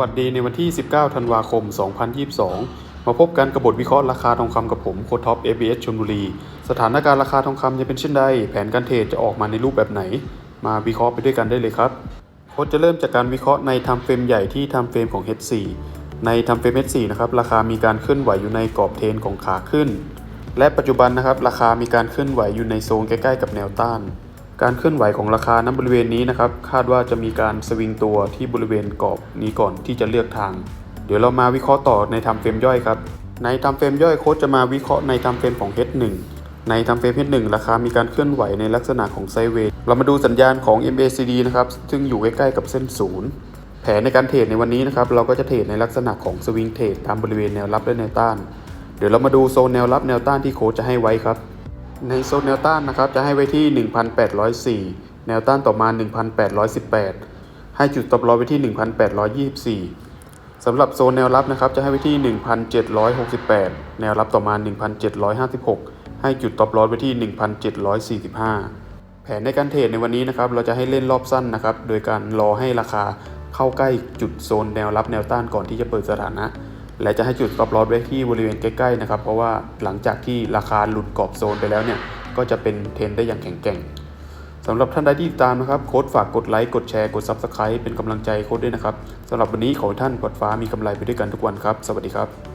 วัสดีในวันที่ 19 ธันวาคม 2022 มาพบกันกับบทวิเคราะห์ราคาทองคำกับผมโคท็อป ABS ชลบุรี สถานการณ์ราคาทองคำจะเป็นเช่นใด แผนการเทรดจะออกมาในรูปแบบไหน มาวิเคราะห์ไปด้วยกันได้เลยครับโค้ชจะเริ่มจากการวิเคราะห์ในทม์เฟรมใหญ่ที่ทม์เฟรมของ H4 ในทม์เฟรม H4 นะครับราคามีการเคลื่อนไหวอยู่ในกรอบเทรนของขาขึ้น และปัจจุบันนะครับราคามีการเคลื่อนไหวอยู่ในโซนใกล้ๆกับแนวต้าน การเคลื่อนไหวของราคาณบริเวณนี้นะครับ คาดว่าจะมีการสวิงตัวที่บริเวณกรอบนี้ก่อนที่จะเลือกทาง เดี๋ยวเรามาวิเคราะห์ต่อในทม์เฟรมย่อยครับ ในทม์เฟรมย่อยโค้ชจะมาวิเคราะห์ในทม์เฟรมของ H1 ในทม์เฟรม H1 ราคามีการเคลื่อนไหวในลักษณะของไซเวย์เรามาดูสัญญาณของ MACD นะครับ ซึ่งอยู่ใกล้ๆกับเส้นศูนย์แผนในการเทรดในวันนี้นะครับ เราก็จะเทรดในลักษณะของสวิงเทรดตามบริเวณแนวรับและแนวต้าน เดี๋ยวเรามาดูโซนแนวรับแนวต้านที่โค้ชจะให้ไว้ครับ ในโซนแนวต้านนะครับจะให้ไว้ที่ 1,804 แนวต้านต่อมา 1,818 ให้จุดตบลอไว้ที่ 1,824สำหรับโซนแนวรับนะครับจะให้ไว้ที่ 1,768 แนวรับต่อมา 1,756 ให้จุดตบลอไว้ที่ 1,745 แผนในการเทรดในวันนี้นะครับเราจะให้เล่นรอบสั้นนะครับโดยการรอให้ราคาเข้าใกล้จุดโซนแนวรับแนวต้านก่อนที่จะเปิดสถานะ และจะให้จุดตบลอไว้ที่บริเวณใกล้ๆนะครับ เพราะว่าหลังจากที่ราคาหลุดกรอบโซนไปแล้วเนี่ย ก็จะเป็นเทรนได้อย่างแข็งแกร่งสำหรับท่านใดที่ติดตามนะครับ โค้ดฝากกดไลค์ กดแชร์ กด Subscribe เป็นกำลังใจโค้ดด้วยนะครับสำหรับวันนี้ขอให้ท่านปลอดฟ้ามีกำไรไปด้วยกันทุกวันครับ สวัสดีครับ